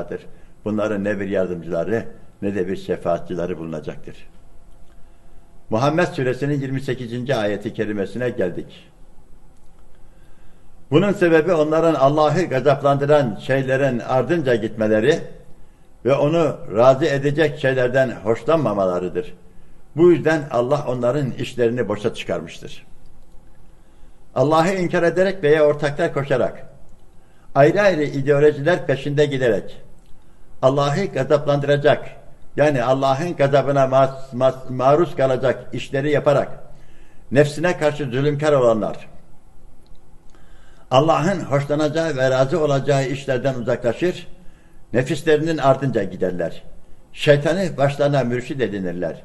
kalacaklardır. Bunların ne bir yardımcıları ne de bir şefaatçileri bulunacaktır. Muhammed Suresinin 28. ayeti kerimesine geldik. Bunun sebebi onların Allah'ı gazaplandıran şeylerin ardınca gitmeleri ve onu razı edecek şeylerden hoşlanmamalarıdır. Bu yüzden Allah onların işlerini boşa çıkarmıştır. Allah'ı inkar ederek veya ortaklar koşarak, ayrı ayrı ideolojiler peşinde giderek, Allah'ı gazaplandıracak, yani Allah'ın gazabına mas- mas- maruz kalacak işleri yaparak, nefsine karşı zulümkar olanlar, Allah'ın hoşlanacağı ve razı olacağı işlerden uzaklaşır, nefislerinin ardınca giderler. Şeytanı başlarına mürşid edinirler.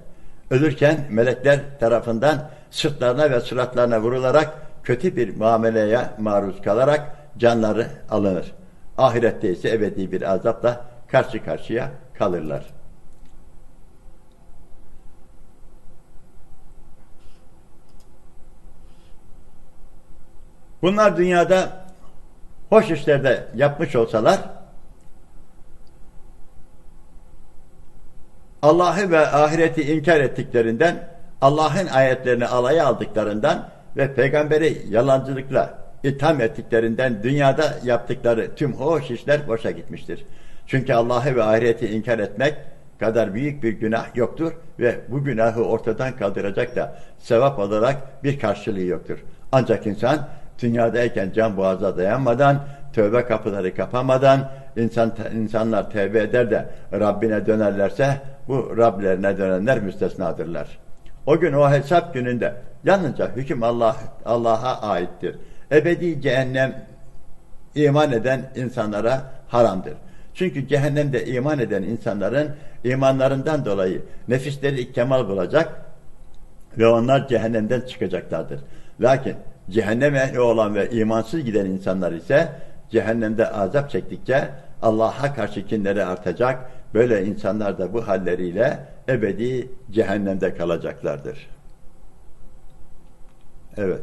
Ölürken melekler tarafından sırtlarına ve suratlarına vurularak kötü bir muameleye maruz kalarak canları alınır. Ahirette ise ebedi bir azapla karşı karşıya kalırlar. Bunlar dünyada hoş işlerde yapmış olsalar Allah'ı ve ahireti inkar ettiklerinden, Allah'ın ayetlerini alaya aldıklarından ve peygamberi yalancılıkla itham ettiklerinden dünyada yaptıkları tüm hoş işler boşa gitmiştir. Çünkü Allah'ı ve ahireti inkar etmek kadar büyük bir günah yoktur ve bu günahı ortadan kaldıracak da sevap olarak bir karşılığı yoktur. Ancak insan dünyadayken can boğaza dayanmadan, tövbe kapıları kapamadan insan insanlar tevbe eder de Rabbine dönerlerse bu Rablerine dönenler müstesnadırlar. O gün o hesap gününde yalnızca hüküm Allah Allah'a aittir. Ebedi cehennem iman eden insanlara haramdır. Çünkü cehennemde iman eden insanların imanlarından dolayı nefisleri kemal bulacak ve onlar cehennemden çıkacaklardır. Lakin cehennem ehli olan ve imansız giden insanlar ise cehennemde azap çektikçe Allah'a karşı kinleri artacak. Böyle insanlar da bu halleriyle ebedi cehennemde kalacaklardır. Evet.